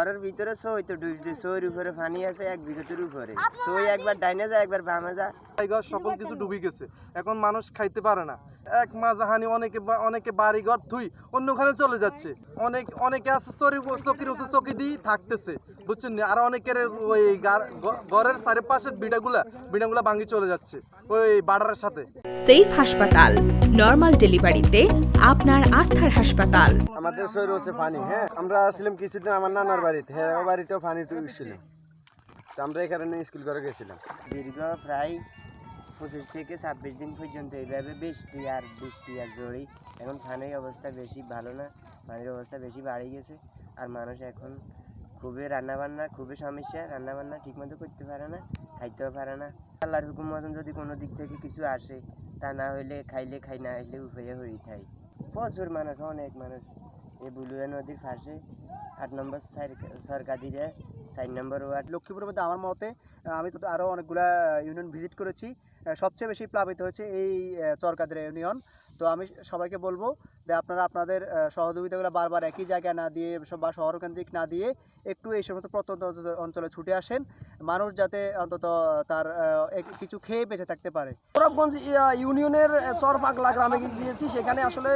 ঘরের ভিতরে সই তো ডুবছে সইর উপরে পানি আছে এক বিঘতের উপরে। সই একবার ডাইনে যায় একবার বামে যায় সকল কিছু ডুবে গেছে। এখন মানুষ খাইতে পারে না। এক মাজাহানি অনেকে অনেকে বাড়ি ঘর থুই অন্যখানে চলে যাচ্ছে। অনেক অনেকে আছে চরি চকির উপর চকি দিয়ে থাকতেছে বুঝছেন নি? আর অনেকের ওই ঘরের চারিপাশের বিড়াগুলা বিড়াগুলা ভাঙি চলে যাচ্ছে ওই বাড়ার সাথে। সেফ হাসপাতাল নর্মাল ডেলিভারিতে আপনার আস্থার হাসপাতাল। আমাদের শরীর হচ্ছে পানি হ্যাঁ? আমরা আসছিলাম কিছুদিন আমার নানার বাড়িতে হ্যাঁ ও বাড়িতেও পানি ছিল। তো আমরা এখানে স্কুল করে গেছিলাম। দীর্ঘ প্রায় পঁচিশ থেকে ছাব্বিশ দিন পর্যন্ত এইভাবে বৃষ্টি আর বৃষ্টি আর জড়ি এখন পানির অবস্থা বেশি ভালো না পানির অবস্থা বেশি বাড়ে গেছে। আর মানুষ এখন খুবই রান্নাবান্না, খুবই সমস্যা, রান্নাবান্না ঠিকমতো করতে পারে না, খাইতেও পারে না। আল্লাহর হুকুম মতন যদি কোনো দিক থেকে কিছু আসে, তা না হইলে খাইলে খাই, না হইলে উপায়ে হয়ে থাকে প্রচুর মানুষ, অনেক মানুষ এই বুলুয়া নদীর পাশে, আট নম্বর সরকারিরা চার নম্বর ওয়ার্ড। লক্ষ্মীপুরের মধ্যে আমার মতে, আমি তো আরও অনেকগুলা ইউনিয়ন ভিজিট করেছি। সবচেয়ে বেশি প্লাবিত হয়েছে এই চরকাদিরা ইউনিয়ন তো আমি সবাইকে বলব যে আপনারা আপনাদের সহযোগিতাগুলো বারবার একই জায়গায় না দিয়ে বা শহরকেন্দ্রিক না দিয়ে একটু এই সমস্ত প্রত্যন্ত অঞ্চলে ছুটে আসেন। মানুষ যাতে অন্তত তার কিছু খেয়ে বেঁচে থাকতে পারে। সৌরভগঞ্জ ইউনিয়নের চর পাগলা গ্রামে গিয়েছি সেখানে আসলে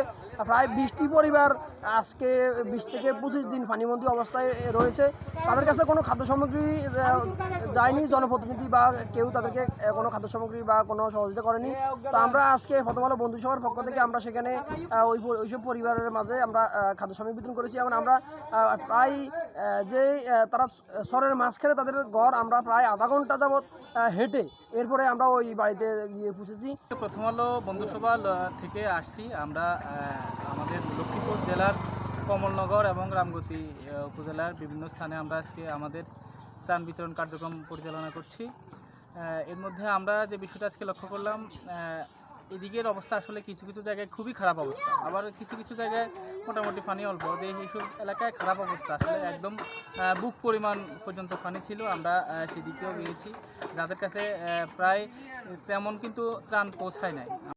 প্রায় বৃষ্টি পরিবার আজকে বিশ থেকে পঁচিশ দিন পানিবন্দী অবস্থায় রয়েছে। তাদের কাছে কোনো খাদ্য সামগ্রী যায়নি জনপ্রতিনিধি বা কেউ তাদেরকে কোনো খাদ্য সামগ্রী বা কোনো সহযোগিতা করেনি। তো আমরা আজকে প্রথম আলো বন্ধু সভার পক্ষ থেকে আমরা সেখানে ওই ওইসব পরিবারের মাঝে আমরা খাদ্য সামগ্রী বিতরণ করেছি এবং আমরা প্রায় যে তারা সরের মাঝখানে তাদের ঘর আমরা প্রায় আধা ঘণ্টা যাবৎ হেঁটে এরপরে আমরা ওই বাড়িতে গিয়ে পৌঁছেছি প্রথম আলো বন্ধুসভা থেকে আসছি। আমরা আমাদের লক্ষ্মীপুর জেলার কমলনগর এবং রামগতি উপজেলার বিভিন্ন স্থানে আমরা আজকে আমাদের ত্রাণ বিতরণ কার্যক্রম পরিচালনা করছি। এর মধ্যে আমরা যে বিষয়টা আজকে লক্ষ্য করলাম এদিকের অবস্থা আসলে কিছু কিছু জায়গায় খুবই খারাপ অবস্থা। আবার কিছু কিছু জায়গায় মোটামুটি পানি অল্প। যে এইসব এলাকায় খারাপ অবস্থা। আসলে একদম বুক পরিমাণ পর্যন্ত পানি ছিল। আমরা সেদিকেও গিয়েছি। যাদের কাছে প্রায় তেমন কিন্তু ত্রাণ পৌঁছায় নাই।